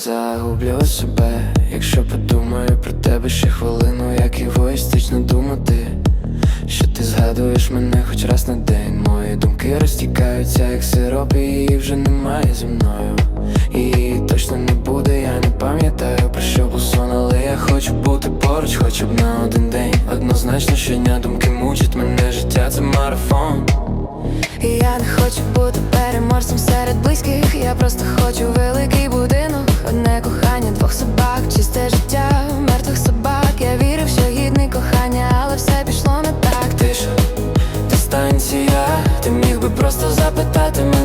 загублю себе, якщо подумаю про тебе ще хвилину, як егоїстично думати, що ти згадуєш мене хоч раз на день. Мої думки розтікаються, як сироп, і її вже немає зі мною. І точно не буде, я не пам'ятаю про що був сон, але я хочу бути поруч, хоча б на один день. Однозначно щодня думки мучать мене, життя це марафон. І я не хочу бути переможцем серед близьких. Я просто хочу великий просто запитати мене,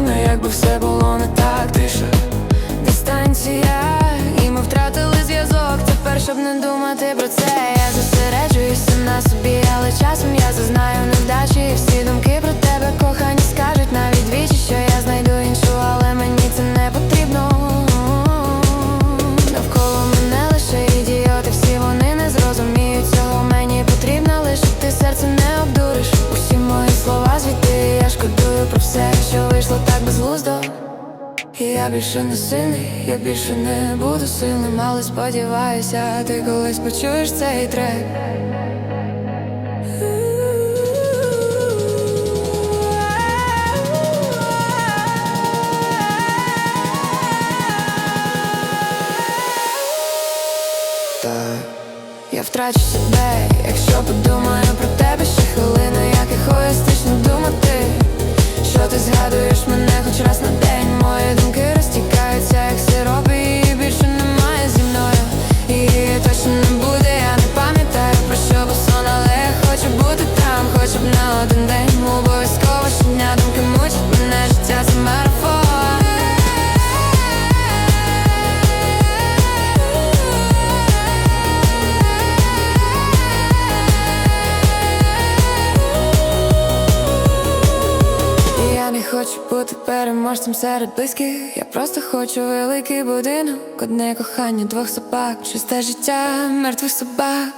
Я більше не сильний, я більше не буду сильним, але сподіваюся, ти колись почуєш цей трек. Я втрачу себе, якщо подумаю про тебе ще хвилину, як егоїстично думати, хочу бути переможцем серед близьких. Я просто хочу великий будинок, одне кохання, двох собак, чисте життя, мертвих собак.